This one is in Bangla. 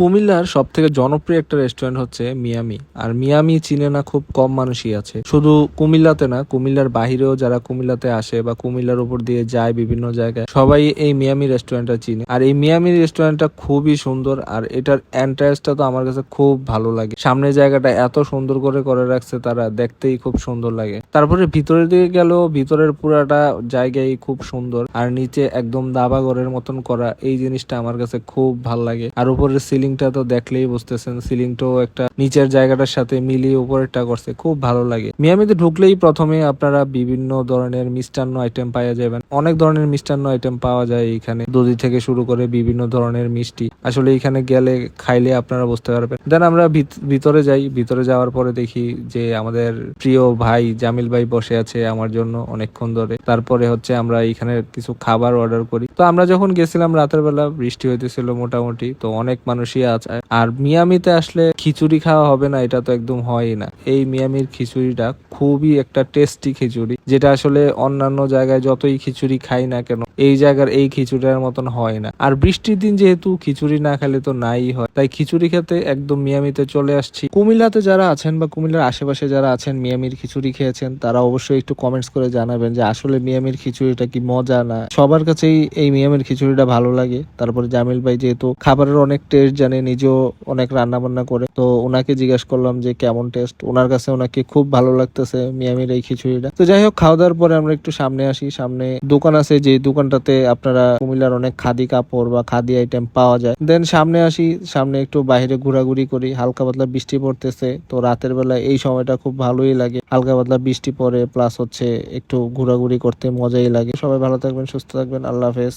কুমিল্লার সব থেকে জনপ্রিয় একটা রেস্টুরেন্ট হচ্ছে মিয়ামি। আর মিয়ামি চিনে না খুব কম মানুষই আছে। শুধু কুমিল্লাতে না, কুমিল্লার বাহিরেও যারা কুমিল্লাতে আসে বা কুমিল্লার উপর দিয়ে যায় বিভিন্ন জায়গায়, সবাই এই মিয়ামি রেস্টুরেন্টটা চিনে। আর এই মিয়ামি রেস্টুরেন্টটা খুবই সুন্দর, আর এটার এন্ট্রান্সটা তো আমার কাছে খুব ভালো লাগে। সামনে জায়গাটা এত সুন্দর করে করে রাখছে তারা, দেখতেই খুব সুন্দর লাগে। তারপরে ভিতরের দিকে গেলেও ভিতরের পুরাটা জায়গায় খুব সুন্দর। আর নিচে একদম দাবা ঘরের মতন করা, এই জিনিসটা আমার কাছে খুব ভালো লাগে। আর উপরের সিলিংটা তো দেখলেই বুঝতেছেন, সিলিংটাও একটা নিচের জায়গাটার সাথে মিলিয়ে উপরেরটা করছে, খুব ভালো লাগে। মিয়ামিতে ঢুকলেই প্রথমে আপনারা বিভিন্ন ধরনের মিষ্টান্ন আইটেম পাওয়া যাবেন। অনেক ধরনের মিষ্টান্ন আইটেম পাওয়া যায় এখানে। দধি থেকে শুরু করে বিভিন্ন ধরনের মিষ্টি। আসলে এখানে গেলে খাইলে আপনারা বুঝতে পারবেন। দেন আমরা ভিত- ভিতরে যাই। ভিতরে যাওয়ার পরে দেখি যে আমাদের প্রিয় ভাই জামিল ভাই বসে আছে আমার জন্য অনেকক্ষণ ধরে। তারপরে হচ্ছে আমরা এখানে কিছু খাবার অর্ডার করি। তো আমরা যখন গেছিলাম রাতের বেলা, বৃষ্টি হইতেছিল মোটামুটি। তো অনেক মানুষই আছে। আর মিয়ামিতে আসলে খিচুড়ি খাওয়া হবে না, এটা তো একদম হয়ই না। এই মিয়ামির খিচুড়িটা খুবই একটা টেস্টি খিচুড়ি, যেটা আসলে অন্যান্য জায়গায় যতই খিচুড়ি খাই না কেন এই জায়গার এই খিচুড়ির মতন হয় না। আর বৃষ্টির দিন যেহেতু খিচুড়ি না খেলে তো নাই হয়। তাই খিচুড়ি খেতে একদম মিয়ামিতে চলে আসছি। কুমিল্লাতে যারা আছেন বা কুমিল্লার আশেপাশে যারা আছেন, মিয়ামির খিচুড়ি খেয়েছেন, তারা অবশ্যই একটু কমেন্টস করে জানাবেন যে আসলে মিয়ামির খিচুড়িটা কি মজা না। সবার কাছেই এই মিয়ামির খিচুড়িটা ভালো লাগে। তারপরে জামিল ভাই যেহেতু খাবারের অনেক টেস্ট জানে, নিজেও অনেক রান্না বান্না করে, তো ওনাকে জিজ্ঞেস করলাম যে কেমন টেস্ট ওনার কাছে ওনাকে খুব ভালো লাগতেছে মিয়ামির এই খিচুড়িটা। তো যাই হোক, খাওয়া দাওয়ার পরে আমরা একটু সামনে আসি। সামনে দোকান আছে যে দোকানটাতে আপনারা কুমিল্লার অনেক খাদি কাপড় বা খাদি আইটেম পাওয়া যায়। দেন সামনে আসি, সামনে একটু বাইরে ঘোরাঘুরি করি, হালকা পাতলা বৃষ্টি পড়তেছে, তো রাতের বেলা এই সময়টা খুব ভালোই লাগে। হালকা পাতলা বৃষ্টি পড়ে প্লাস হচ্ছে একটু ঘোরাঘুরি করতে মজাই লাগে। সবাই ভালো থাকবেন, সুস্থ থাকবেন, আল্লাহ হাফেজ।